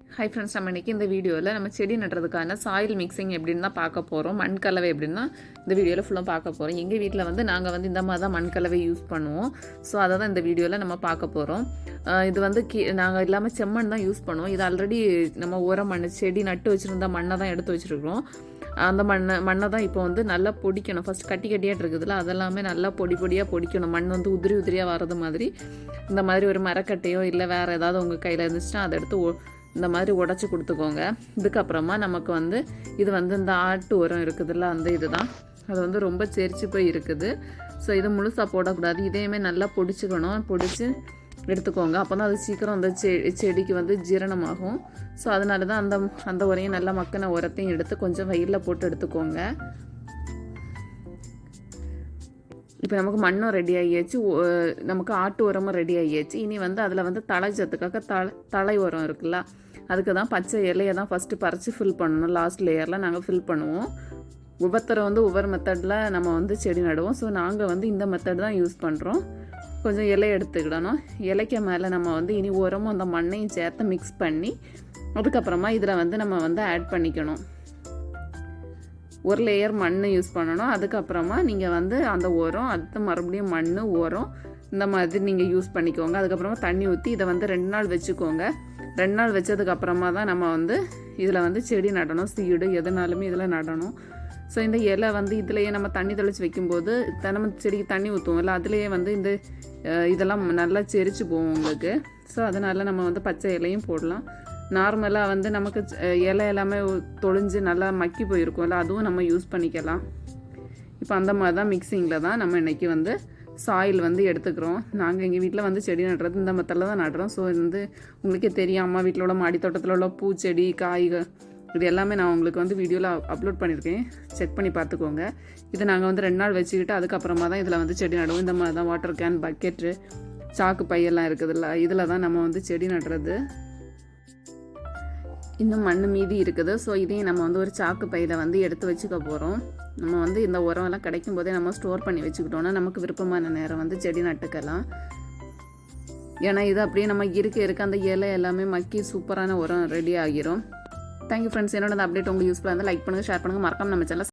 Hi friends நம்ம இன்றைக்கி இந்த வீடியோவில் நம்ம செடி நடுறதுக்கான சாயில் மிக்சிங் எப்படின்னு தான் பார்க்க போகிறோம் மண் கலவை எப்படின்னா இந்த வீடியோவில் ஃபுல்லாக பார்க்க போகிறோம் எங்கள் வீட்டில் வந்து நாங்கள் வந்து இந்த மாதிரி தான் மண் கலவை யூஸ் பண்ணுவோம். ஸோ அதை தான் இந்த வீடியோவில் நம்ம பார்க்க போகிறோம் இது வந்து கீ நாங்கள் இல்லாமல் செம்மண் தான் யூஸ் பண்ணுவோம். இது ஆல்ரெடி நம்ம உரம் மண் செடி நட்டு வச்சுருந்த மண்ணை தான் எடுத்து வச்சுருக்கிறோம். அந்த மண்ணை மண்ணை தான் இப்போ வந்து நல்லா பொடிக்கணும். ஃபஸ்ட் கட்டி கட்டியாக இருக்குதுல்ல அதெல்லாமே நல்லா பொடி பொடியாக பொடிக்கணும். மண் வந்து உதிரி உதிரியாக வர்றது மாதிரி. இந்த மாதிரி ஒரு மரக்கட்டையோ இல்லை வேறு ஏதாவது உங்கள் கையில் இருந்துச்சுன்னா அதை எடுத்து இந்த மாதிரி உடச்சி கொடுத்துக்கோங்க. இதுக்கப்புறமா நமக்கு வந்து இது வந்து இந்த ஆட்டு உரம் இருக்குதுல்ல அந்த இதுதான். அது வந்து ரொம்ப செரிச்சு போய் இருக்குது. ஸோ இது முழுசாக போடக்கூடாது. இதையுமே நல்லா பொடிச்சுக்கணும். பொடிச்சு எடுத்துக்கோங்க. அப்போ தான் அது சீக்கிரம் அந்த செ செடிக்கு வந்து ஜீரணமாகும். ஸோ அதனால தான் அந்த அந்த உரையும் நல்லா மக்கின உரத்தையும் எடுத்து கொஞ்சம் வெயிலில் போட்டு எடுத்துக்கோங்க. இப்போ நமக்கு மண்ணும் ரெடி ஆகியாச்சு நமக்கு ஆட்டு உரமும் ரெடி ஆகியாச்சு இனி வந்து அதில் வந்து தழை தலை தலை உரம் இருக்குல்ல அதுக்கு தான் பச்சை இலையை தான் ஃபஸ்ட்டு பறித்து ஃபில் பண்ணணும். லாஸ்ட் லேயரில் நாங்கள் ஃபில் பண்ணுவோம். ஒவ்வொருத்தரை வந்து ஒவ்வொரு மெத்தடில் நம்ம வந்து செடி நடுவோம். ஸோ நாங்கள் வந்து இந்த மெத்தட் தான் யூஸ் பண்ணுறோம் கொஞ்சம் இலை எடுத்துக்கிடணும். இலைக்கு மேலே நம்ம வந்து இனி உரமும் அந்த மண்ணையும் சேர்த்து மிக்ஸ் பண்ணி அதுக்கப்புறமா இதில் வந்து நம்ம வந்து ஆட் பண்ணிக்கணும். ஒரு லேயர் மண் யூஸ் பண்ணணும். அதுக்கப்புறமா நீங்கள் வந்து அந்த உரம் அடுத்து மறுபடியும் மண் உரம் இந்த மாதிரி நீங்கள் யூஸ் பண்ணிக்கோங்க. அதுக்கப்புறமா தண்ணி ஊற்றி இதை வந்து ரெண்டு நாள் வச்சுக்கோங்க. ரெண்டு நாள் வச்சதுக்கப்புறமா தான் நம்ம வந்து இதில் வந்து செடி நடணும். சீடு எதுனாலுமே இதில் நடணும். ஸோ இந்த இலை வந்து இதுலேயே நம்ம தண்ணி தெளித்து வைக்கும்போது நம்ம செடிக்கு தண்ணி ஊற்றுவோம்ல அதுலேயே வந்து இந்த இதெல்லாம் நல்லா செரிச்சு போகும் உங்களுக்கு. ஸோ அதனால் நம்ம வந்து பச்சை இலையும் போடலாம். நார்மலாக வந்து நமக்கு இலை எல்லாமே தொழிஞ்சு நல்லா மக்கி போயிருக்கும்ல அதுவும் நம்ம யூஸ் பண்ணிக்கலாம். இப்போ அந்த மாதிரி தான் மிக்சிங்கில் தான் நம்ம இன்றைக்கி வந்து சாயில் வந்து எடுத்துக்கிறோம். நாங்கள் எங்கள் வீட்டில் வந்து செடி நடுறது இந்த மத்தில் தான் நடுறோம். ஸோ வந்து உங்களுக்கே தெரியாமல் வீட்டில் உள்ள மாடி தோட்டத்தில் உள்ள பூச்செடி காய்கள் இது எல்லாமே நான் உங்களுக்கு வந்து வீடியோவில் அப்லோட் பண்ணியிருக்கேன். செக் பண்ணி பார்த்துக்கோங்க. இது நாங்கள் வந்து ரெண்டு நாள் வச்சுக்கிட்டு அதுக்கப்புறமா தான் இதில் வந்து செடி நடுவோம். இந்த மாதிரி தான் வாட்டர் கேன் பக்கெட்டு சாக்கு பையெல்லாம் இருக்குதுல்ல இதில் தான் நம்ம வந்து செடி நடுறது. இன்னும் மண் மீதி இருக்குது. ஸோ இதையும் நம்ம வந்து ஒரு சாக்கு பையில் வந்து எடுத்து வச்சுக்க போகிறோம் நம்ம வந்து இந்த உரம்லாம் கிடைக்கும் போதே நம்ம ஸ்டோர் பண்ணி வச்சுக்கிட்டோம்னா நமக்கு விருப்பமான நேரம் வந்து செடி நட்டுக்கலாம். ஏன்னா இது அப்படியே நம்ம இருக்க இருக்க அந்த இலை எல்லாமே மக்கி சூப்பரான உரம் ரெடி ஆகிரும். தேங்க்யூ ஃப்ரெண்ட்ஸ் என்னோட அப்டேட் உங்களுக்கு யூஸ்ஃபுல்லாக இருந்தால் லைக் பண்ணுங்கள் ஷேர் பண்ணுங்கள் மறக்காம நம்ம சேனல்